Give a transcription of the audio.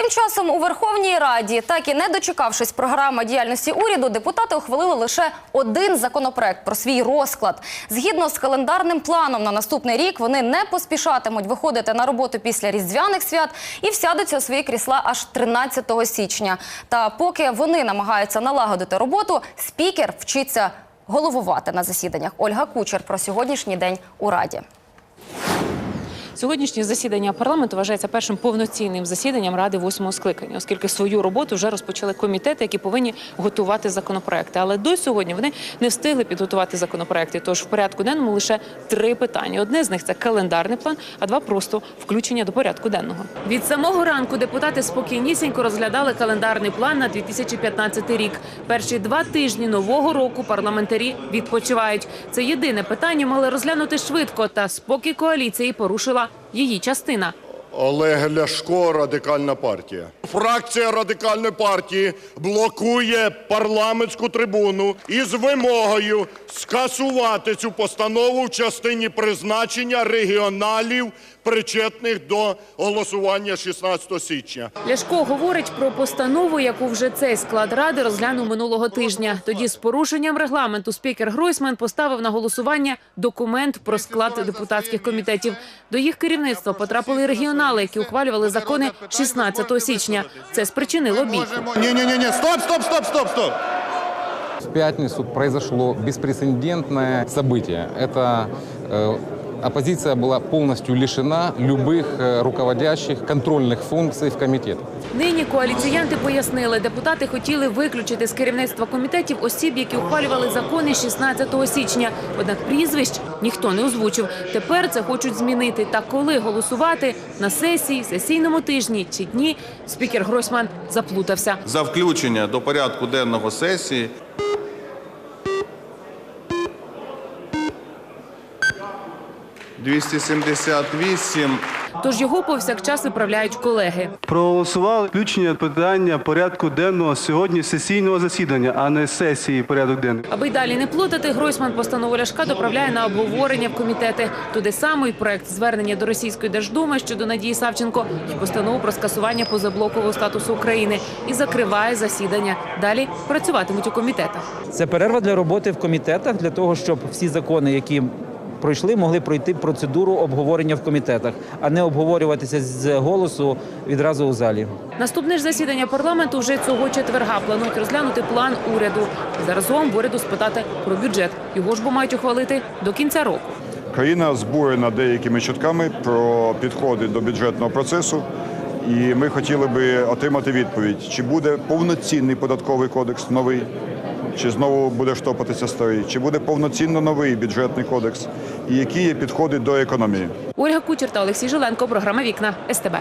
Тим часом у Верховній Раді, так і не дочекавшись програми діяльності уряду, депутати ухвалили лише один законопроект про свій розклад. Згідно з календарним планом на наступний рік, вони не поспішатимуть виходити на роботу після різдвяних свят і всядуться у свої крісла аж 13 січня. Та поки вони намагаються налагодити роботу, спікер вчиться головувати на засіданнях. Ольга Кучер про сьогоднішній день у Раді. Сьогоднішнє засідання парламенту вважається першим повноцінним засіданням ради восьмого скликання, оскільки свою роботу вже розпочали комітети, які повинні готувати законопроекти. Але до сьогодні вони не встигли підготувати законопроекти. Тож в порядку денному лише три питання. Одне з них це календарний план, а два просто включення до порядку денного. Від самого ранку депутати спокійнісінько розглядали календарний план на 2015 рік. Перші два тижні нового року парламентарі відпочивають. Це єдине питання мали розглянути швидко, та спокій коаліції порушила її частина. Олег Ляшко, радикальна партія. Фракція радикальної партії блокує парламентську трибуну із вимогою скасувати цю постанову в частині призначення регіоналів, причетних до голосування 16 січня. Ляшко говорить про постанову, яку вже цей склад ради розглянув минулого тижня. Тоді з порушенням регламенту спікер Гройсман поставив на голосування документ про склад депутатських комітетів. До їх керівництва потрапили регіонали, які ухвалювали закони 16 січня. Це спричинило бійку. Ні-ні-ні, стоп, стоп, стоп, стоп, стоп. В пятницу произошло беспрецедентное событие. Это э, оппозиция была полностью лишена любых э, руководящих контрольных функций в комитете. Нині коаліціянти пояснили, депутати хотіли виключити з керівництва комітетів осіб, які ухвалювали закони 16 січня. Однак прізвищ ніхто не озвучив. Тепер це хочуть змінити. Та коли голосувати на сесії, сесійному тижні чи дні, спікер Гройсман заплутався. за включення до порядку денного сесії «278». Тож його повсякчас виправляють колеги. Проголосували включення питання порядку денного сьогодні сесійного засідання, а не сесії порядок денний. Аби й далі не плутати, Гройсман постанову Ляшка доправляє на обговорення в комітети. Туди само й проект звернення до Російської Держдуми щодо Надії Савченко і постанову про скасування позаблокового статусу України і закриває засідання. Далі працюватимуть у комітетах. Це перерва для роботи в комітетах для того, щоб всі закони, які пройшли, могли пройти процедуру обговорення в комітетах, а не обговорюватися з голосу відразу у залі. Наступне ж засідання парламенту вже цього четверга планують розглянути план уряду. Заразом в уряду спитати про бюджет. Його ж бо мають ухвалити до кінця року. Країна збурена деякими чутками про підходи до бюджетного процесу, і ми хотіли би отримати відповідь, чи буде повноцінний податковий кодекс новий, чи знову буде штопатися старий, чи буде повноцінно новий бюджетний кодекс, і які є підходи до економії. Ольга Кучер та Олексій Жиленко. Програма Вікна СТБ.